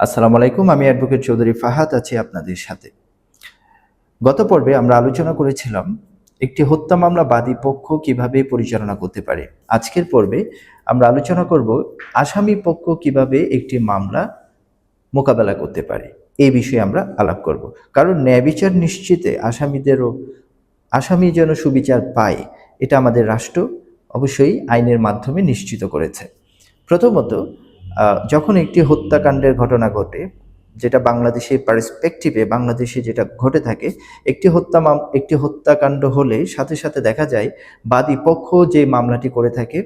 আসসালামু আলাইকুম, আমি অ্যাডভোকেট চৌধুরী ফাহাদ আছি আপনাদের সাথে। গত পর্বে আমরা আলোচনা করেছিলাম একটি হত্যা মামলা বাদী পক্ষ কীভাবে পরিচালনা করতে পারে। আজকের পর্বে আমরা আলোচনা করব আসামি পক্ষ কীভাবে একটি মামলা মোকাবেলা করতে পারে। এই বিষয়ে আমরা আলাপ করব। কারণ ন্যায় বিচার নিশ্চিতে আসামিদেরও, আসামি যেন সুবিচার পায়, এটা আমাদের রাষ্ট্র অবশ্যই আইনের মাধ্যমে নিশ্চিত করেছে। প্রথমত যখন একটি হত্যাকাণ্ডের ঘটনা ঘটে, যেটা বাংলাদেশের পার্সপেক্টিভে বাংলাদেশে যেটা ঘটে থাকে, একটি হত্যা একটি হত্যাকাণ্ড হলে সাথে সাথে দেখা যায়, বাদী পক্ষ যে মামলাটি করে থাকে,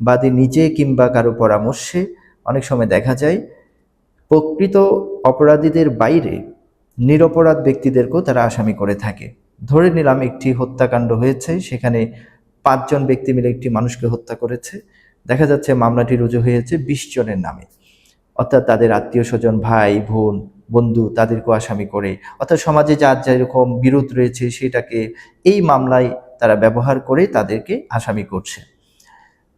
বাদী নিজে কিংবা কারও পরামর্শে অনেক সময় দেখা যায়, প্রকৃত অপরাধীদের বাইরে নিরপরাধ ব্যক্তিদেরকেও তারা আসামি করে থাকে। ধরে নিলাম একটি হত্যাকাণ্ড হয়েছে, সেখানে পাঁচজন ব্যক্তি মিলে একটি মানুষকে হত্যা করেছে দেখা যাচ্ছে মামলাটি রুজু হয়েছে বিশ জনের নামে। অর্থাৎ তাদের আত্মীয় স্বজন, ভাই, বোন, বন্ধু তাদেরকেও আসামি করে। অর্থাৎ সমাজে যার যেরকম বিরোধ রয়েছে সেটাকে এই মামলায় তারা ব্যবহার করে তাদেরকে আসামি করছে।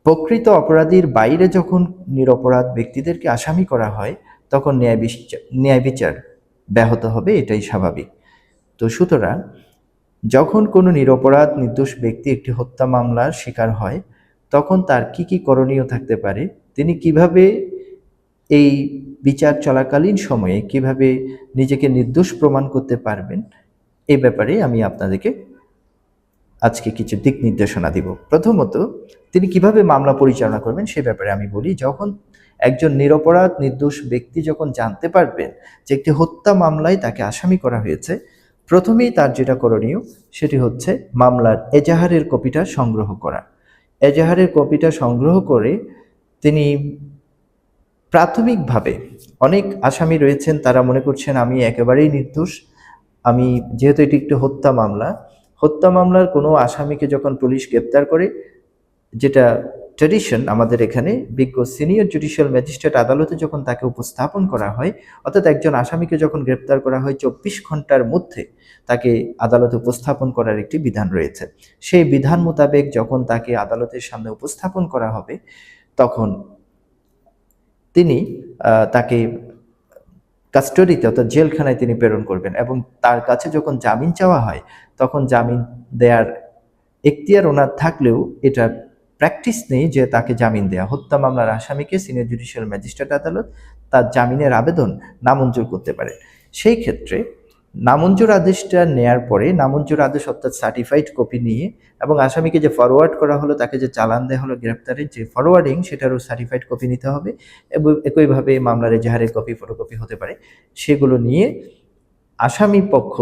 প্রকৃত অপরাধীর বাইরে যখন নিরপরাধ ব্যক্তিদেরকে আসামি করা হয়, তখন ন্যায় বিচার ন্যায় বিচার ব্যাহত হবে, এটাই স্বাভাবিক। তো সুতরাং যখন কোনো নিরপরাধ, নির্দোষ ব্যক্তি একটি হত্যা মামলার শিকার হয় তখন তার কি কি করণীয় থাকতে পারে? তিনি কীভাবে এই বিচার চলাকালীন সময়ে কীভাবে নিজেকে নির্দোষ প্রমাণ করতে পারবেন? এ ব্যাপারে আমি আপনাদেরকে আজকে কিছু দিক নির্দেশনা দিব। প্রথমত, তিনি কীভাবে মামলা পরিচালনা করবেন সে ব্যাপারে আমি বলি। যখন একজন নিরপরাধ, নির্দোষ ব্যক্তি যখন জানতে পারবেন যে একটি হত্যা মামলায় তাকে আসামি করা হয়েছে, প্রথমেই তার যেটা করণীয় সেটি হচ্ছে মামলার এজাহারের কপিটা সংগ্রহ করা। এজাহারের কপিটা সংগ্রহ করে তিনি প্রাথমিকভাবে অনেক আসামি রয়েছেন, তারা মনে করছেন আমি একেবারেই নির্দোষ। আমি যেহেতু এটি একটি হত্যা মামলা, হত্যা মামলার কোনো আসামিকে যখন পুলিশ গ্রেপ্তার করে, যেটা ট্রেডিশন আমাদের এখানে বিজ্ঞ সিনিয়র জুডিশিয়াল ম্যাজিস্ট্রেট আদালতে যখন তাকে উপস্থাপন করা হয়, অর্থাৎ একজন আসামিকে যখন গ্রেপ্তার করা হয় চব্বিশ ঘণ্টার মধ্যে তাকে আদালতে উপস্থাপন করার একটি বিধান রয়েছে। সেই বিধান মোতাবেক যখন তাকে আদালতের সামনে উপস্থাপন করা হবে, তখন তিনি তাকে কাস্টডিতে অর্থাৎ জেলখানায় তিনি প্রেরণ করবেন এবং তার কাছে যখন জামিন চাওয়া হয়, তখন জামিন দেয়ার এখতিয়ার ওনার থাকলেও এটা প্র্যাকটিস নেই যে তাকে জামিন দেয়া। হত্যা মামলার আসামিকে সিনিয়র জুডিশিয়াল ম্যাজিস্ট্রেট আদালত তার জামিনের আবেদন নামঞ্জুর করতে পারে। সেই ক্ষেত্রে নামঞ্জুর আদেশটা নেয়ার পরে নামঞ্জুর আদেশ অর্থাৎ সার্টিফাইড কপি নিয়ে এবং আসামিকে যে ফরওয়ার্ড করা হলো, তাকে যে চালান দেওয়া হলো গ্রেপ্তারের যে ফরওয়ার্ডিং সেটারও সার্টিফাইড কপি নিতে হবে এবং একইভাবে মামলার এজাহারের কপি ফটোকপি হতে পারে। সেগুলো নিয়ে আসামি পক্ষ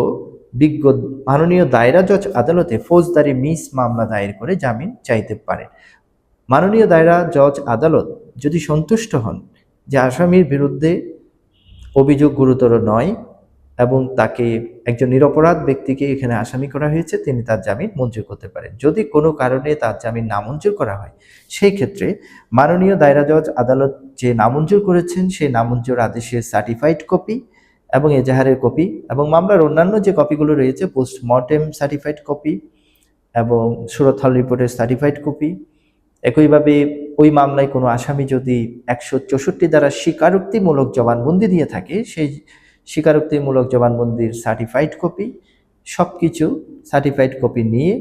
বিজ্ঞ মাননীয় দায়রা জজ আদালতে ফৌজদারি মিস মামলা দায়ের করে জামিন চাইতে পারেন। মাননীয় দায়রা জজ আদালত যদি সন্তুষ্ট হন যে আসামির বিরুদ্ধে অভিযোগ গুরুতর নয় এবং তাকে একজন নিরপরাধ ব্যক্তিকে এখানে আসামি করা হয়েছে, তিনি তার জামিন মঞ্জুর করতে পারেন। যদি কোনো কারণে তার জামিন নামঞ্জুর করা হয়, সেই ক্ষেত্রে মাননীয় দায়রা জজ আদালত যে নামঞ্জুর করেছেন, সেই নামঞ্জুর আদেশের সার্টিফাইড কপি এবং এজাহারের কপি এবং মামলার অন্যান্য যে কপিগুলো রয়েছে পোস্টমর্টেম সার্টিফাইড কপি এবং সুরতহাল রিপোর্টের সার্টিফাইড কপি একইভাবে ওই মামলায় কোনো আসামি যদি একশো চৌষট্টি দ্বারা স্বীকারোক্তিমূলক জবানবন্দি দিয়ে থাকে, সেই স্বীকারোক্তিমূলক জবানবন্দির সার্টিফাইড কপি সব কিছু সার্টিফাইড কপি নিয়ে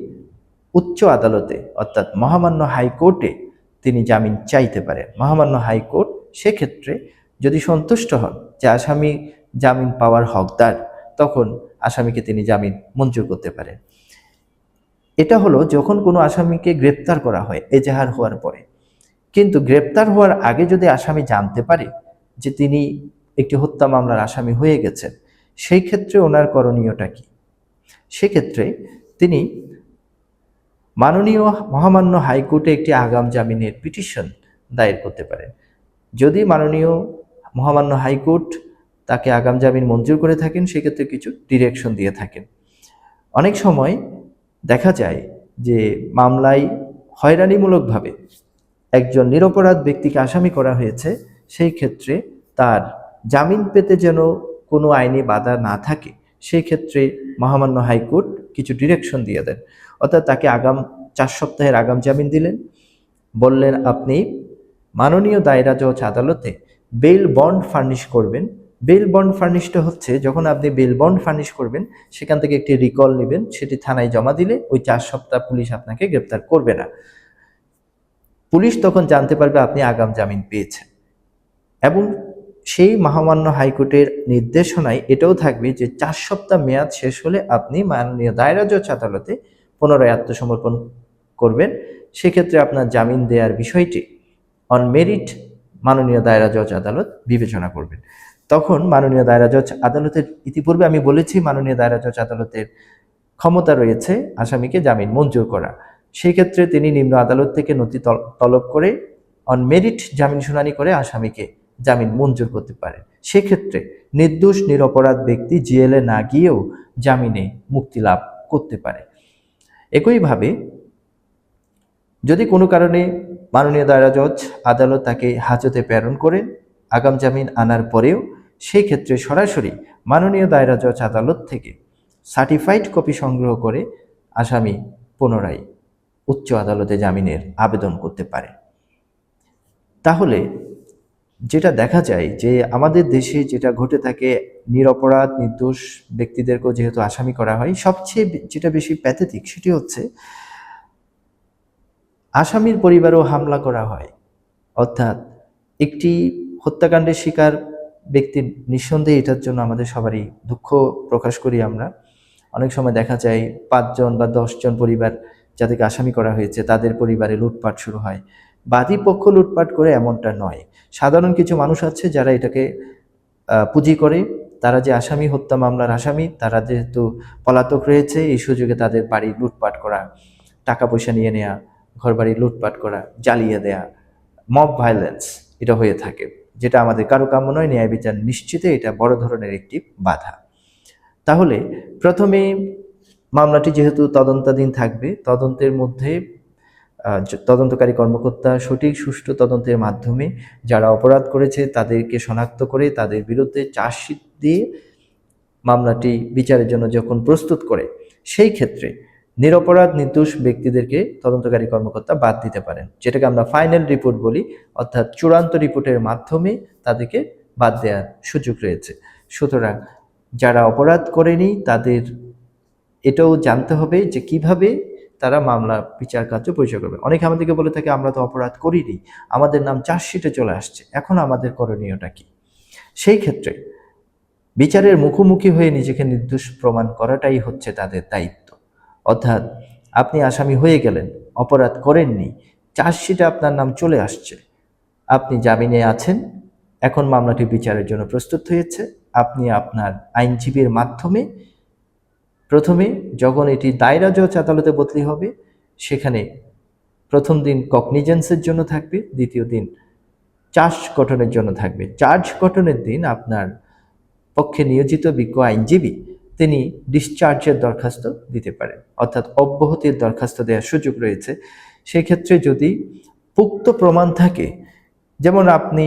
উচ্চ আদালতে, অর্থাৎ মহামান্য হাইকোর্টে তিনি জামিন চাইতে পারেন। মহামান্য হাইকোর্ট সেক্ষেত্রে যদি সন্তুষ্ট হন যে আসামি জামিন পাওয়ার হকদার, তখন আসামিকে তিনি জামিন মঞ্জুর করতে পারেন। এটা হলো যখন কোনো আসামিকে গ্রেপ্তার করা হয়, এজাহার হওয়ার পরে। কিন্তু গ্রেপ্তার হওয়ার আগে যদি আসামি জানতে পারে যে তিনি একটি হত্যা মামলার আসামি হয়ে গেছেন, সেই ক্ষেত্রে ওনার করণীয়টা কি? সেক্ষেত্রে তিনি মাননীয় মহামান্য হাইকোর্টে একটি আগাম জামিনের পিটিশন দায়ের করতে পারেন। যদি মাননীয় মহামান্য হাইকোর্ট তাকে আগাম জামিন মঞ্জুর করে থাকেন, সেক্ষেত্রে কিছু ডিরেকশন দিয়ে থাকেন। অনেক সময় দেখা যায় যে মামলায় হয়রানিমূলকভাবে একজন নিরপরাধ ব্যক্তিকে আসামি করা হয়েছে, সেই ক্ষেত্রে তার জামিন পেতে যেন কোনো আইনি বাধা না থাকে, সেই ক্ষেত্রে মহামান্য হাইকোর্ট কিছু ডিরেকশন দিয়ে দেন। অর্থাৎ তাকে আগাম চার সপ্তাহের আগাম জামিন দিলেন। বললেন, আপনি মাননীয় দায়রা জজ আদালতে বেল বন্ড ফার্নিশ করবেন বেল বন্ড ফার্নিশটা হচ্ছে যখন আপনি বেল বন্ড ফার্নিশ করবেন, সেখান থেকে একটি রিকল নেবেন, সেটি থানায় জমা দিলে ওই চার সপ্তাহ পুলিশ আপনাকে গ্রেপ্তার করবে না। পুলিশ তখন জানতে পারবে আপনি আগাম জামিন পেয়েছেন। এবং সেই মহামান্য হাইকোর্টের নির্দেশনায় এটাও থাকবে যে চার সপ্তাহ মেয়াদ শেষ হলে আপনি মাননীয় দায়রা জজ আদালতে পুনরায় আত্মসমর্পণ করবেন। সেক্ষেত্রে আপনার জামিন দেওয়ার বিষয়টি অন মেরিট মাননীয় দায়রা জজ আদালত বিবেচনা করবেন। তখন মাননীয় দায়রা জজ আদালতের, ইতিপূর্বে আমি বলেছি মাননীয় দায়রা জজ আদালতের ক্ষমতা রয়েছে আসামিকে জামিন মঞ্জুর করা। সেই ক্ষেত্রে তিনি নিম্ন আদালত থেকে নথি তল- তলব করে অন মেরিট জামিন শুনানি করে আসামিকে জামিন মঞ্জুর করতে পারে সেক্ষেত্রে নির্দোষ, নিরপরাধ ব্যক্তি জেলে না গিয়েও জামিনে মুক্তি লাভ করতে পারে। একইভাবে যদি কোনো কারণে মাননীয় দায়রা জজ আদালত তাকে হাজতে প্রেরণ করেন, আগাম জামিন আনার পরেও সেই ক্ষেত্রে সরাসরি মাননীয় দায়রা জজ আদালত থেকে সার্টিফাইড কপি সংগ্রহ করে আসামি পুনরায় উচ্চ আদালতে জামিনের আবেদন করতে পারে। তাহলে যেটা দেখা যায় যে আমাদের দেশে যেটা ঘটে থাকে, নিরপরাধ, নির্দোষ ব্যক্তিদেরকেও যেহেতু আসামি করা হয়, সবচেয়ে যেটা বেশি প্যাথেটিক সেটি হচ্ছে আসামির পরিবারও হামলা করা হয়। অর্থাৎ একটি হত্যাকাণ্ডের শিকার ব্যক্তির নিঃসন্দেহে এটার জন্য আমাদের সবারই দুঃখ প্রকাশ করি আমরা। অনেক সময় দেখা যায় পাঁচজন বা দশজন পরিবার যাদেরকে আসামি করা হয়েছে, তাদের পরিবারে লুটপাট শুরু হয়। বাদী পক্ষ লুটপাট করে এমনটা নয়। সাধারণ কিছু মানুষ আছে যারা এটাকে পুঁজি করে। তারা যে আসামি, হত্যা মামলার আসামি, তারা যেহেতু পলাতক রয়েছে, এই সুযোগে তাদের বাড়ি লুটপাট করা টাকা পয়সা নিয়ে নেওয়া ঘরবাড়ি লুটপাট করা, জ্বালিয়ে দেয়া মব ভায়োলেন্স এটা হয়ে থাকে। যেটা আমাদের কারও কাম্য নয়, ন্যায় বিচার নিশ্চিতে এটা বড় ধরনের একটি বাধা। তাহলে প্রথমে মামলাটি যেহেতু তদন্তাধীন থাকবে, তদন্তের মধ্যে তদন্তকারী কর্মকর্তা সঠিক সুষ্ঠু তদন্তের মাধ্যমে যারা অপরাধ করেছে তাদেরকে শনাক্ত করে তাদের বিরুদ্ধে চার্জশিট দিয়ে মামলাটি বিচারের জন্য যখন প্রস্তুত করে, সেই ক্ষেত্রে নিরপরাধ, নির্দোষ ব্যক্তিদেরকে তদন্তকারী কর্মকর্তা বাদ দিতে পারেন, যেটাকে আমরা ফাইনাল রিপোর্ট বলি, অর্থাৎ চূড়ান্ত রিপোর্টের মাধ্যমে তাদেরকে বাদ দেওয়ার সুযোগ রয়েছে। সুতরাং যারা অপরাধ করেনি, তাদের এটাও জানতে হবে যে কীভাবে তারা মামলা বিচার কার্য পরিচয় করবে। অনেকে আমাদেরকে বলে থাকে, আমরা তো অপরাধ করিনি, আমাদের নাম চার্জশিটে চলে আসছে, এখন আমাদের করণীয়টা কি? সেই ক্ষেত্রে বিচারের মুখোমুখি হয়ে নিজেকে নির্দোষ প্রমাণ করাটাই হচ্ছে তাদের দায়িত্ব। অর্থাৎ আপনি আসামি হয়ে গেলেন, অপরাধ করেননি, চার্জশিটে আপনার নাম চলে আসছে। আপনি জামিনে আছেন, এখন মামলাটি বিচারের জন্য প্রস্তুত হয়েছে। আপনি আপনার আইনজীবীর মাধ্যমে প্রথমে যখন এটি দায়রা জজ আদালতে বদলি হবে, সেখানে প্রথম দিন কগনিজেন্সের জন্য থাকবে, দ্বিতীয় দিন চার্জ গঠনের জন্য থাকবে। চার্জ গঠনের দিন আপনার পক্ষে নিয়োজিত বিজ্ঞ আইনজীবী তিনি ডিসচার্জের দরখাস্ত দিতে পারেন। অর্থাৎ অব্যাহতির দরখাস্ত দেওয়ার সুযোগ রয়েছে। সেক্ষেত্রে যদি পুক্ত প্রমাণ থাকে, যেমন আপনি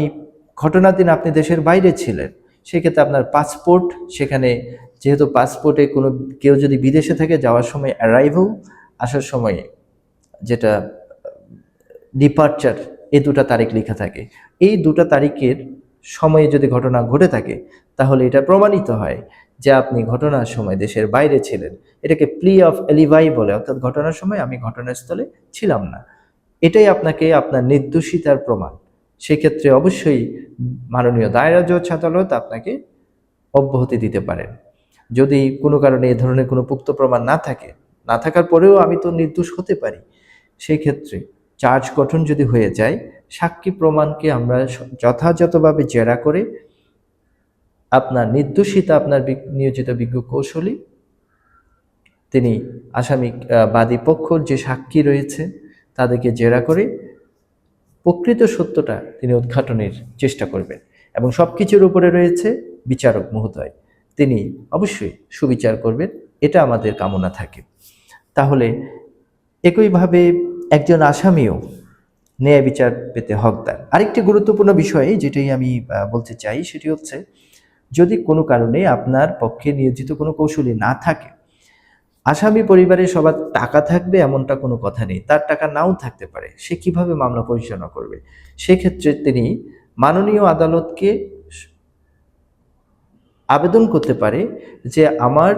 ঘটনার দিন আপনি দেশের বাইরে ছিলেন, সেক্ষেত্রে আপনার পাসপোর্ট সেখানে যেহেতু পাসপোর্টে কোনো কেউ যদি বিদেশে থেকে, যাওয়ার সময় অ্যারাইভেল আসার সময় যেটা ডিপার্চার এই দুটা তারিখ লেখা থাকে। এই দুটা তারিখের সময়ে যদি ঘটনা ঘটে থাকে, তাহলে এটা প্রমাণিত হয় যে আপনি ঘটনার সময় দেশের বাইরে ছিলেন। এটাকে প্লি অফ এলিভাই বলে, অর্থাৎ ঘটনার সময় আমি ঘটনাস্থলে ছিলাম না। এটাই আপনাকে আপনার নির্দোষিতার প্রমাণ। সেক্ষেত্রে অবশ্যই মাননীয় দায়রা জজ আদালত আপনাকে অব্যাহতি দিতে পারেন। যদি কোনো কারণে এ ধরনের কোনো পুক্ত প্রমাণ না থাকে, না থাকার পরেও আমি তো নির্দোষ হতে পারি। সেই ক্ষেত্রে চার্জ গঠন যদি হয়ে যায়, সাক্ষী প্রমাণকে আমরা যথাযথভাবে জেরা করে আপনার নির্দোষিতা আপনার নিয়োজিত বিজ্ঞ কৌশলী। তিনি আসামি আহ, বাদী পক্ষর যে সাক্ষী রয়েছে তাদেরকে জেরা করে প্রকৃত সত্যটা তিনি উদ্ঘাটনের চেষ্টা করবেন। এবং সব কিছুর উপরে রয়েছে বিচারক মহোদয়। তিনি অবশ্যই সুবিচার করবেন এটা আমাদের কামনা থাকে। তাহলে একইভাবে একজন আসামিও ন্যায় বিচার পেতে হকদার। আরেকটি গুরুত্বপূর্ণ বিষয় যেটাই আমি বলতে চাই সেটি হচ্ছে যদি কোনো কারণে আপনার পক্ষে নিয়োজিত কোনো কৌশলী না থাকে। আসামি পরিবারে সবার টাকা থাকবে এমনটা কোনো কথা নেই, তার টাকা নাও থাকতে পারে, সে কীভাবে মামলা পরিচালনা করবে? সেক্ষেত্রে তিনি মাননীয় আদালতকে আবেদন করতে পারে যে আমার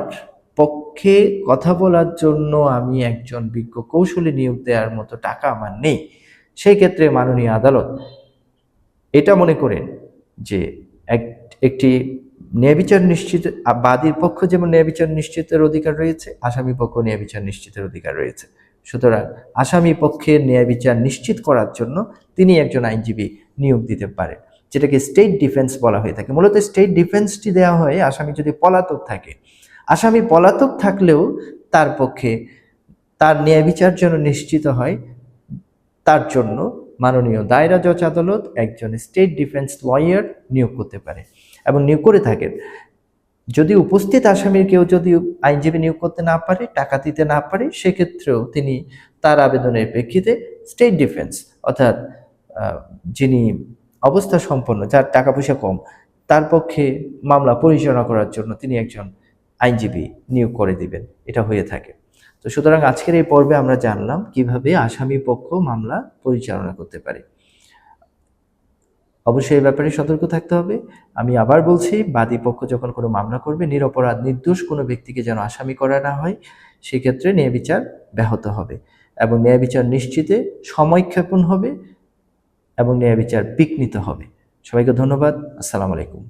পক্ষে কথা বলার জন্য আমি একজন বিজ্ঞ কৌশলী নিয়োগ দেওয়ার মতো টাকা আমার নেই। সেই ক্ষেত্রে মাননীয় আদালত এটা মনে করেন যে এক- একটি ন্যায়বিচার নিশ্চিত বাদীর পক্ষ যেমন ন্যায়বিচার নিশ্চিতের অধিকার রয়েছে, আসামি পক্ষ ন্যায়বিচার নিশ্চিতের অধিকার রয়েছে। সুতরাং আসামি পক্ষের ন্যায়বিচার নিশ্চিত করার জন্য তিনি একজন আইনজীবী নিয়োগ দিতে পারেন, যেটাকে স্টেট ডিফেন্স বলা হয়ে থাকে। মূলত স্টেট ডিফেন্সটি দেওয়া হয় আসামি যদি পলাতক থাকে। আসামি পলাতক থাকলেও তার পক্ষে তার ন্যায় বিচার যেন নিশ্চিত হয়, তার জন্য মাননীয় দায়রা জজ আদালত একজন স্টেট ডিফেন্স লয়ার নিয়োগ করতে পারে। এবং নিয়োগ করে থাকেন। যদি উপস্থিত আসামির কেউ যদি আইনজীবী নিয়োগ করতে না পারে, টাকা দিতে না পারে, সেক্ষেত্রেও তিনি তার আবেদনের প্রেক্ষিতে স্টেট ডিফেন্স অর্থাৎ যিনি অবস্থা সম্পন্ন, যার টাকা পয়সা কম, তার পক্ষে মামলা পরিচালনা করার জন্য তিনি একজন আইনজীবী নিয়োগ করে দিবেন। এটা হয়ে থাকে। তো সুতরাং আজকের এই পর্বে আমরা জানলাম কীভাবে আসামি পক্ষ মামলা পরিচালনা করতে পারে। অবশ্যই এই ব্যাপারে সতর্ক থাকতে হবে। আমি আবার বলছি, বাদী পক্ষ যখন কোনো মামলা করবে, নিরপরাধ নির্দোষ কোনো ব্যক্তিকে যেন আসামি করা না হয়, সেক্ষেত্রে ন্যায় বিচার ব্যাহত হবে এবং ন্যায় বিচার নিশ্চিতে সময়ক্ষেপণ হবে এবং ন্যায় বিচার বিঘ্নিত হবে। সবাইকে ধন্যবাদ। আসসালামু আলাইকুম।